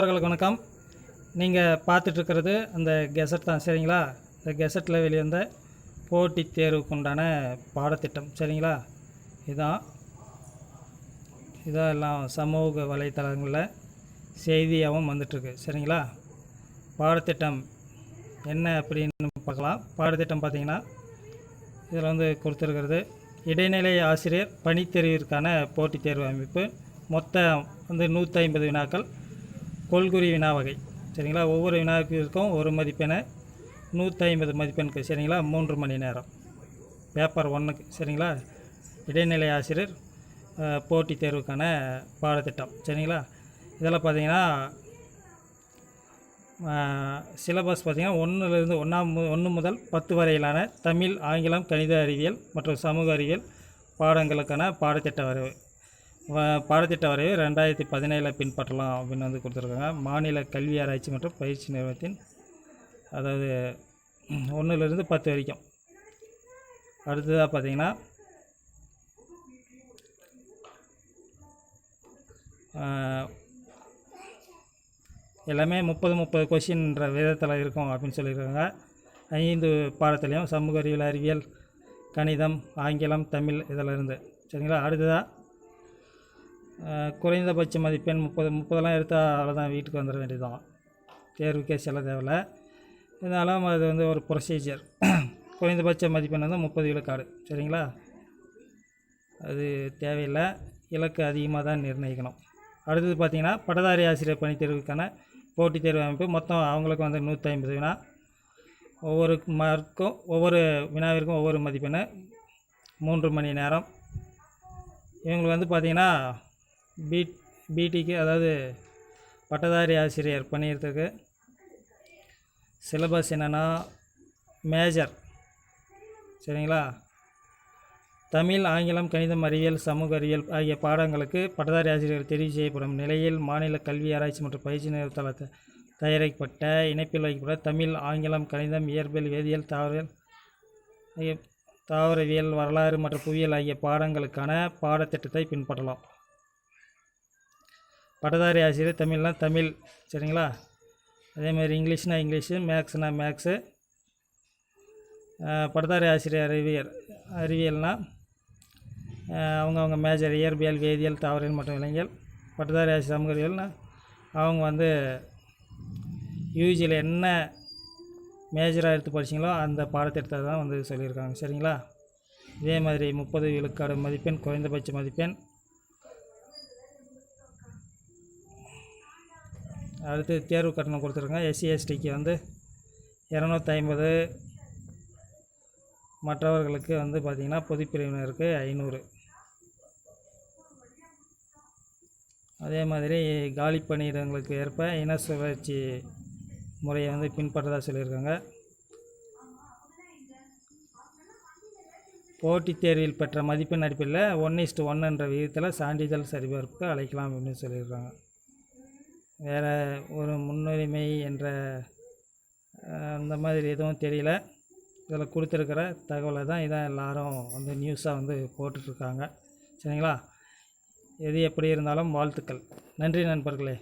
அவர்களுக்கு வணக்கம். நீங்கள் பார்த்துட்ருக்கிறது அந்த கெசட் தான் சரிங்களா? இந்த கெசட்டில் வெளிவந்த போட்டித் தேர்வுக்கு உண்டான பாடத்திட்டம் சரிங்களா? இதான். இதான் எல்லாம் சமூக வலைத்தளங்களில் செய்தியாகவும் வந்துட்டுருக்கு சரிங்களா? பாடத்திட்டம் என்ன அப்படின்னு பார்க்கலாம். பாடத்திட்டம் பார்த்தீங்கன்னா இதில் வந்து கொடுத்துருக்கிறது இடைநிலை ஆசிரியர் பணித்தெரிவிற்கான போட்டித் தேர்வு அமைப்பு. மொத்தம் வந்து நூற்றி ஐம்பது வினாக்கள். கொள்குறி வினா வகை. சரிங்களா? ஒவ்வொரு வினாவிற்கும் ஒரு மதிப்பெண் நூற்றி ஐம்பது மதிப்பெண்க்கு சரிங்களா? மூன்று மணி நேரம். பேப்பர் ஒன்றுக்கு சரிங்களா? இடைநிலை ஆசிரியர் போட்டித் தேர்வுக்கான பாடத்திட்டம். சரிங்களா? இதில் பார்த்தீங்கன்னா சிலபஸ் பார்த்திங்கன்னா ஒன்றுலேருந்து ஒன்றாம் ஒன்று முதல் பத்து வரையிலான தமிழ் ஆங்கிலம் கணித அறிவியல் மற்றும் சமூக அறிவியல் பாடங்களுக்கான பாடத்திட்ட வரைவு. பாடத்திட்ட வரைவு ரெண்டாயிரத்தி பதினேழில் பின்பற்றலாம் அப்படின்னு வந்து கொடுத்துருக்காங்க. மாநில கல்வி ஆராய்ச்சி மற்றும் பயிற்சி நிறுவனத்தின் அதாவது ஒன்றுலேருந்து பத்து வரைக்கும். அடுத்ததாக பார்த்தீங்கன்னா எல்லாமே முப்பது முப்பது கொஷின்ற விதத்தில் இருக்கும் அப்படின்னு சொல்லியிருக்காங்க. ஐந்து பாடத்துலேயும் சமூக அறிவியல் அறிவியல் கணிதம் ஆங்கிலம் தமிழ் இதில் இருந்து. சரிங்களா? அடுத்ததாக குறைந்தபட்ச மதிப்பெண் முப்பது முப்பதெல்லாம் எடுத்தால் அவ்வளோதான் வீட்டுக்கு வந்துட வேண்டியதுதான். தேர்வுக்கே செல்ல தேவையில்ல. இருந்தாலும் அது வந்து ஒரு ப்ரொசீஜர் குறைந்தபட்ச மதிப்பெண் வந்து முப்பது விழுக்காடு சரிங்களா? அது தேவையில்லை. இலக்கு அதிகமாக தான் நிர்ணயிக்கணும். அடுத்தது பார்த்திங்கன்னா பட்டதாரி ஆசிரியர் பணி தேர்வுக்கான போட்டித் தேர்வு அமைப்பு. மொத்தம் அவங்களுக்கு வந்து நூற்றி ஐம்பது வினா. ஒவ்வொரு மார்க்கும் ஒவ்வொரு வினாவிற்கும் ஒவ்வொரு மதிப்பெண் மூன்று மணி நேரம். இவங்களுக்கு வந்து பார்த்திங்கன்னா பீட் பிடிக்கு அதாவது பட்டதாரி ஆசிரியர் பணியிடத்துக்கு சிலபஸ் என்னென்னா மேஜர். சரிங்களா? தமிழ் ஆங்கிலம் கணிதம் அறிவியல் சமூக அறிவியல் ஆகிய பாடங்களுக்கு பட்டதாரி ஆசிரியர்கள் தெரிவு செய்யப்படும் நிலையில் மாநில கல்வி ஆராய்ச்சி மற்றும் பயிற்சி நிறுவனத்தால் தயாரிக்கப்பட்ட இணைப்பில் வைக்கப்பட்ட தமிழ் ஆங்கிலம் கணிதம் இயற்பியல் வேதியியல் தாவரவியல் தாவரவியல் வரலாறு மற்றும் புவியியல் ஆகிய பாடங்களுக்கான பாடத்திட்டத்தை பின்பற்றலாம். பட்டதாரி ஆசிரியர் தமிழ்னா தமிழ் சரிங்களா? அதே மாதிரி இங்கிலீஷ்னா இங்கிலீஷு மேக்ஸ்னா மேக்ஸு. பட்டதாரி ஆசிரியர் அறிவியல் அறிவியல்னால் அவங்கவுங்க மேஜர் இயற்பியல் வேதியியல் தாவரியல் மற்றும் விலங்கியல். பட்டதாரி ஆசிரியர் சமூகவியல்னால் அவங்க வந்து யூஜியில் என்ன மேஜராக எடுத்து படிச்சிங்களோ அந்த பாடத்திட்டத்தை தான் வந்து சொல்லியிருக்காங்க சரிங்களா? இதே மாதிரி முப்பது விழுக்காடு மதிப்பெண் குறைந்தபட்ச மதிப்பெண் அடுத்து தேர்வு கட்டணம் கொடுத்துருங்க. எஸ்சி எஸ்டிக்கு வந்து இரநூத்தி ஐம்பது மற்றவர்களுக்கு வந்து பார்த்திங்கன்னா பொதுப்பிரிவினருக்கு ஐநூறு. அதே மாதிரி காலி பணியிடங்களுக்கு ஏற்ப இன சுழற்சி முறையை வந்து பின்பற்றதாக சொல்லியிருக்காங்க. போட்டித் தேர்வில் பெற்ற மதிப்பெண் அடிப்படையில் ஒன் இஸ்ட் ஒன் என்ற விகிதத்தில் சான்றிதழ் சரிபார்ப்புக்கு அழைக்கலாம் அப்படின்னு சொல்லியிருக்காங்க. வேறு ஒரு முன்னுரிமை என்ற அந்த மாதிரி எதுவும் தெரியல. இதில் கொடுத்துருக்குற தகவலை தான் இதான் எல்லாரும் வந்து நியூஸாக வந்து போட்டுட்ருக்காங்க. சரிங்களா? எது எப்படி இருந்தாலும் வாழ்த்துக்கள். நன்றி நண்பர்களே.